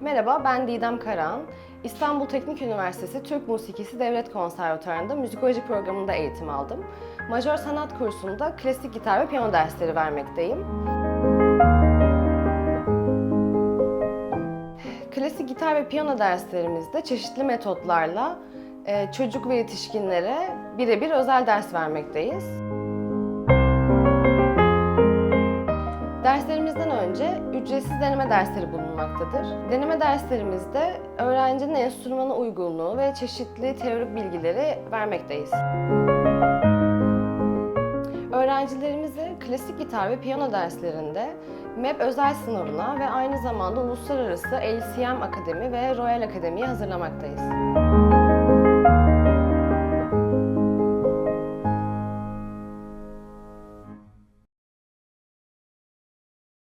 Merhaba, ben Didem Karan. İstanbul Teknik Üniversitesi Türk Musikisi Devlet Konservatuarı'nda müzikoloji programında eğitim aldım. Majör sanat kursunda klasik gitar ve piyano dersleri vermekteyim. Klasik gitar ve piyano derslerimizde çeşitli metotlarla e, çocuk ve yetişkinlere birebir özel ders vermekteyiz. Derslerimizden önce ücretsiz deneme dersleri bulunmaktadır. Deneme derslerimizde öğrencinin enstrümana uygunluğu ve çeşitli teorik bilgileri vermekteyiz. Öğrencilerimizi klasik gitar ve piyano derslerinde MEP özel sınavına ve aynı zamanda uluslararası LCM Akademi ve Royal Akademi'ye hazırlamaktayız.